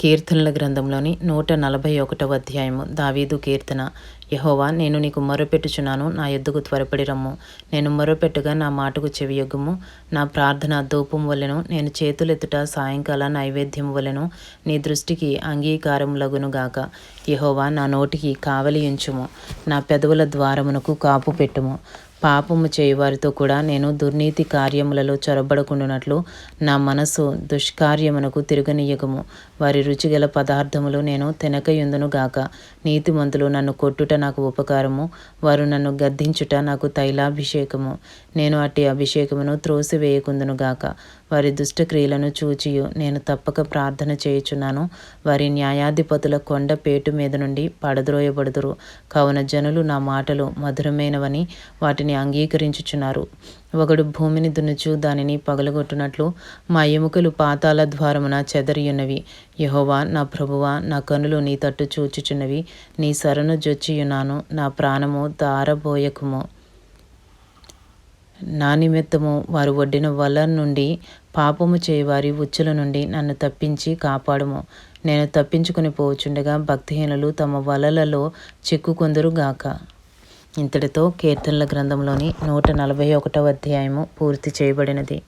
కీర్తనల గ్రంథంలోని నూట నలభై ఒకటవ అధ్యాయము. దావీదు కీర్తన. యహోవా నేను నీకు మొరపెట్టుచున్నాను. నా ఎద్దుకు త్వరపడి రమ్ము. నేను మొరపెట్టుగా నా మాటకు చెవియొగ్గుము నా ప్రార్థన ధూపం వలెను నేను చేతులెత్తుట సాయంకాల నైవేద్యం వలెను నీ దృష్టికి అంగీకారం లగునుగాక యహోవా నా నోటికి కావలి ఉంచుము నా పెదవుల ద్వారమునకు కాపు పెట్టుము. పాపము చేయువారితో కూడా నేను దుర్నీతి కార్యములలో చొరబడకుండానట్లు నా మనసు దుష్కార్యమునకు తిరగనీయకము. వారి రుచిగల పదార్థములు నేను తినకయుందును గాక. నీతిమంతులు నన్ను కొట్టుట నాకు ఉపకారము. వారు నన్ను గద్దించుట నాకు తైలాభిషేకము. నేను అట్టి అభిషేకమును త్రోసివేయకుందును గాక. వారి దుష్టక్రియలను చూచియు. నేను తప్పక ప్రార్థన చేయుచున్నాను. వారి న్యాయాధిపతుల కొండ పేటు మీద నుండి పడద్రోయబడుదురు. కావున జనులు నా మాటలు మధురమైనవని వాటిని అంగీకరించుచున్నారు. ఒకడు భూమిని దున్నుచు దానిని పగలగొట్టునట్లు మా ఎముకలు పాతాల ద్వారమున చెదరియున్నవి. యహోవా నా ప్రభువా నా కనులు నీ తట్టు చూచుచున్నవి. నీ సరను జొచ్చియున్నాను నా ప్రాణము దారబోయకుము నా నిమిత్తము వారు ఒడ్డిన వల నుండి పాపము చేయవారి ఉచ్చుల నుండి నన్ను తప్పించి కాపాడుము. నేను తప్పించుకుని పోచుండగా భక్తిహీనులు తమ వలలలో చిక్కుకొందరుగాక ఇంతటితో కీర్తనల గ్రంథంలోని నూట నలభై ఒకటవ అధ్యాయము పూర్తి చేయబడినది.